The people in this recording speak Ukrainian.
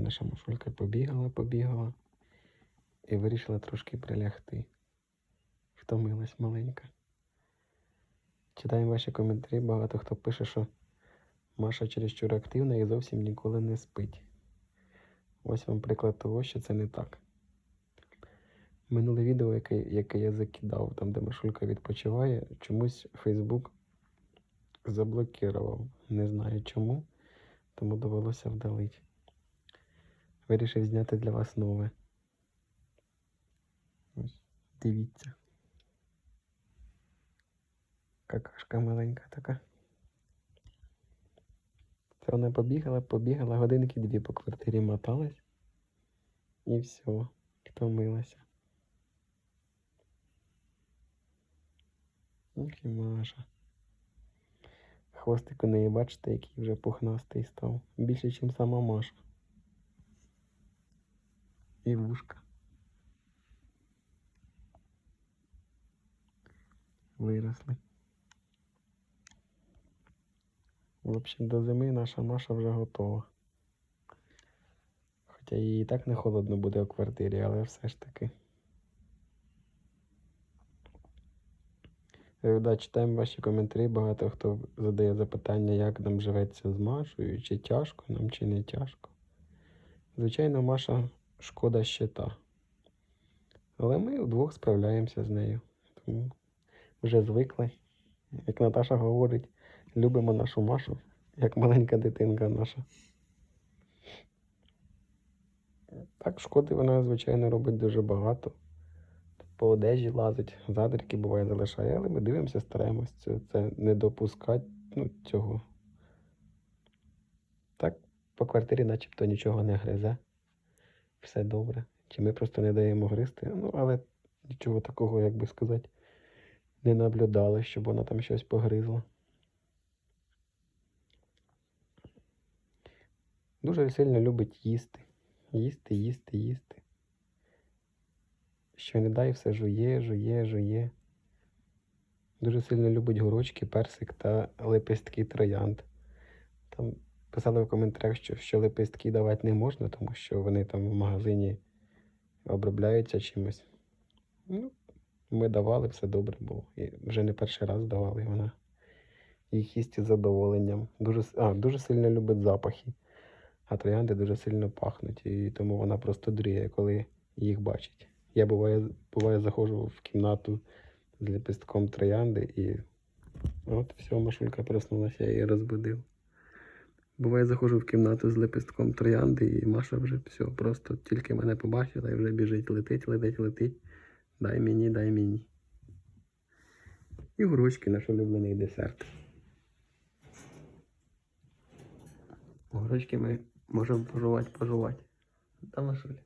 Наша машулька побігала, побігала і вирішила трошки прилягти. Втомилась маленька. Читаємо ваші коментарі. Багато хто пише, що Маша чересчур активна і зовсім ніколи не спить. Ось вам приклад того, що це не так. Минуле відео, яке, яке я закидав, там, де Машулька відпочиває, чомусь Фейсбук заблокував. Не знаю чому, тому довелося вдалити. Вирішив зняти для вас нове. Ось, дивіться. Какашка маленька така. Це вона побігала, побігала, годинки дві по квартирі моталась. І все, втомилася. Ох і Маша. Хвостик у неї, бачите, який вже пухнастий став. Більше, ніж сама Маша. І вушка. Виросли. В общем, до зими наша Маша вже готова. Хоча їй і так не холодно буде у квартирі, але все ж таки. Е, Да, читаємо ваші коментарі. Багато хто задає запитання, як нам живеться з Машою, чи тяжко нам, чи не тяжко. Звичайно, Маша шкода щита. Але ми вдвох справляємося з нею. Тому вже звикли. Як Наташа говорить, любимо нашу Машу, як маленька дитинка наша. Так, шкоди вона, звичайно, робить дуже багато. По одежі лазить, задирки буває залишає, але ми дивимося, стараємось це, це не допускати ну, цього. Так, по квартирі начебто нічого не гризе. Все добре. Чи ми просто не даємо гризти? Ну, але нічого такого, як би сказати, не наблюдали, щоб вона там щось погризла. Дуже сильно любить їсти. Їсти, їсти, їсти. Що не дай, все жує, жує, жує. Дуже сильно любить горочки, персик та лепестки троянд. Там писали в коментарях, що, що лепестки давати не можна, тому що вони там в магазині обробляються чимось. Ну, ми давали, все добре було. І вже не перший раз давали, вона їх їсть із задоволенням. Дуже, а, дуже сильно любить запахи. А троянди дуже сильно пахнуть, і тому вона просто дріє, коли їх бачить. Я буває, буває заходжу в кімнату з лепестком троянди і от все, Машулька проснулася, я її розбудив. Буває, заходжу в кімнату з лепестком троянди, і Маша вже все, просто тільки мене побачила і вже біжить, летить, летить, летить. Дай мені, дай мені. І горочки наш улюблений десерт. Горочки ми можемо пожувати, пожувати. Та Машуля.